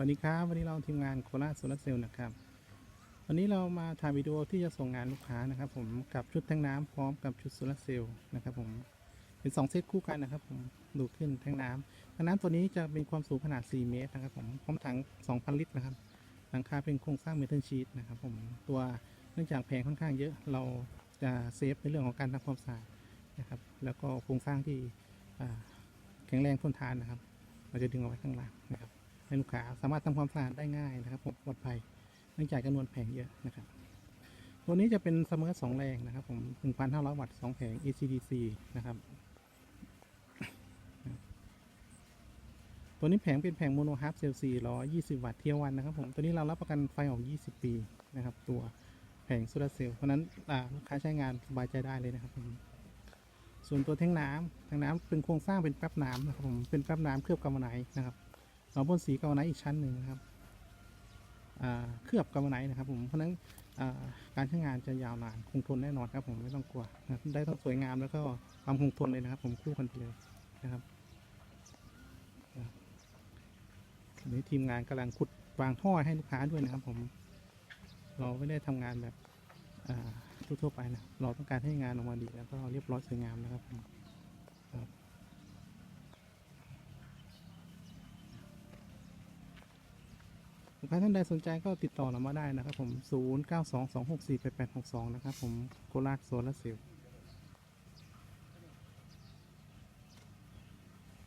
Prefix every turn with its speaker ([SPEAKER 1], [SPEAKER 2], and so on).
[SPEAKER 1] วัสดีครับ วันนี้เราทีมงานโคราชโซลาเซลล์นะครับ วันนี้เรามาถ่ายวิดีโอที่จะส่งงานลูกค้านะครับผมกับชุดแท่งน้ำพร้อมกับชุดโซลาเซลล์นะครับผมเป็นสองเซตคู่กันนะครับผมดูขึ้นแท่งน้ำแท่งน้ำตัวนี้จะเป็นความสูงขนาด 4 เมตรนะครับผมพร้อมถัง 2,000 ลิตรนะครับหลังคาเป็นโครงสร้างเมทัลชีตนะครับผมตัวเนื่องจากแผงค่อนข้างเยอะเราจะเซฟในเรื่องของการทำความสะอาดนะครับแล้วก็โครงสร้างที่แข็งแรงทนทานนะครับ เราจะดึงเอาไว้ข้างล่างนะครับ ให้ลูกค้าสามารถทำความสะอาดได้ง่ายนะครับผมปลอดภัยเนื่องจากจำนวนแผงเยอะนะครับ ตัวนี้จะเป็นเสมอสองแรงนะครับผม1,500 วัตต์2แผง ACDC นะครับ ตัวนี้แผงเป็นแผงโมโนฮาร์ปเซลล์420 วัตต์เทียวันนะครับผมตัวนี้เรารับประกันไฟออก 20 ปีนะครับ ตัวแผงโซลาเซลล์เพราะนั้นลูกค้าใช้งานสบายใจได้เลยนะครับผมส่วนตัวแท่งน้ำแท่งน้ำเป็นโครงสร้างเป็นแป๊บน้ำนะครับผมเป็นแป๊บน้ำเคลือบกาวไนนะครับ สองบนสีกาวไนท์อีกชั้นหนึ่งนะครับเคลือบกาวไนท์นะครับ ผมเพราะนั้นการใช้งานจะยาวนานคงทนแน่นอนครับ ผมไม่ต้องกลัวนะได้ทั้งสวยงามแล้วก็ความคงทนเลยนะครับ ผมคู่กันไปเลยนะครับนะครับตอนนี้ทีมงานกำลังขุดวางท่อให้ลูกค้าด้วยนะครับ ผม เราไม่ได้ทำงานแบบทั่วๆไปนะเราต้องการให้งานออกมาดีแล้วก็เรียบร้อยสวยงามนะครับผม ลูกค้าท่านใดสนใจก็ติดต่อเรามาได้นะครับผม 0922648862 นะครับผมโคราชโซลาร์เซลล์